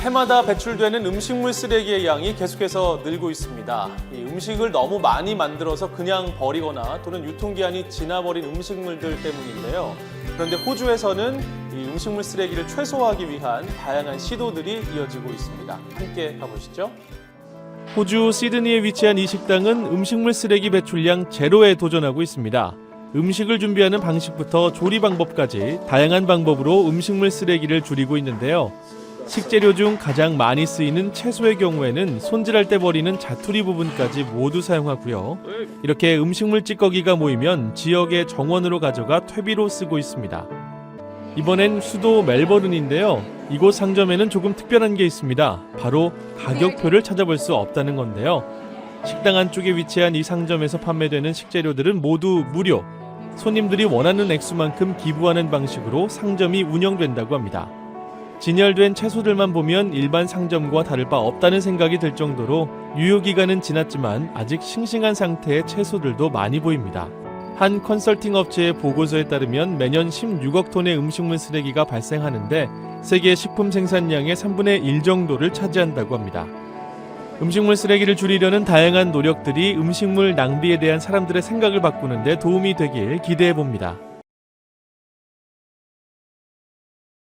해마다 배출되는 음식물 쓰레기의 양이 계속해서 늘고 있습니다. 이 음식을 너무 많이 만들어서 그냥 버리거나 또는 유통기한이 지나버린 음식물들 때문인데요. 그런데 호주에서는 이 음식물 쓰레기를 최소화하기 위한 다양한 시도들이 이어지고 있습니다. 함께 가보시죠. 호주 시드니에 위치한 이 식당은 음식물 쓰레기 배출량 제로에 도전하고 있습니다. 음식을 준비하는 방식부터 조리 방법까지 다양한 방법으로 음식물 쓰레기를 줄이고 있는데요. 식재료 중 가장 많이 쓰이는 채소의 경우에는 손질할 때 버리는 자투리 부분까지 모두 사용하고요. 이렇게 음식물 찌꺼기가 모이면 지역의 정원으로 가져가 퇴비로 쓰고 있습니다. 이번엔 수도 멜버른인데요. 이곳 상점에는 조금 특별한 게 있습니다. 바로 가격표를 찾아볼 수 없다는 건데요. 식당 안쪽에 위치한 이 상점에서 판매되는 식재료들은 모두 무료. 손님들이 원하는 액수만큼 기부하는 방식으로 상점이 운영된다고 합니다. 진열된 채소들만 보면 일반 상점과 다를 바 없다는 생각이 들 정도로 유효 기간은 지났지만 아직 싱싱한 상태의 채소들도 많이 보입니다. 한 컨설팅 업체의 보고서에 따르면 매년 16억 톤의 음식물 쓰레기가 발생하는데 세계 식품 생산량의 3분의 1 정도를 차지한다고 합니다. 음식물 쓰레기를 줄이려는 다양한 노력들이 음식물 낭비에 대한 사람들의 생각을 바꾸는데 도움이 되길 기대해 봅니다.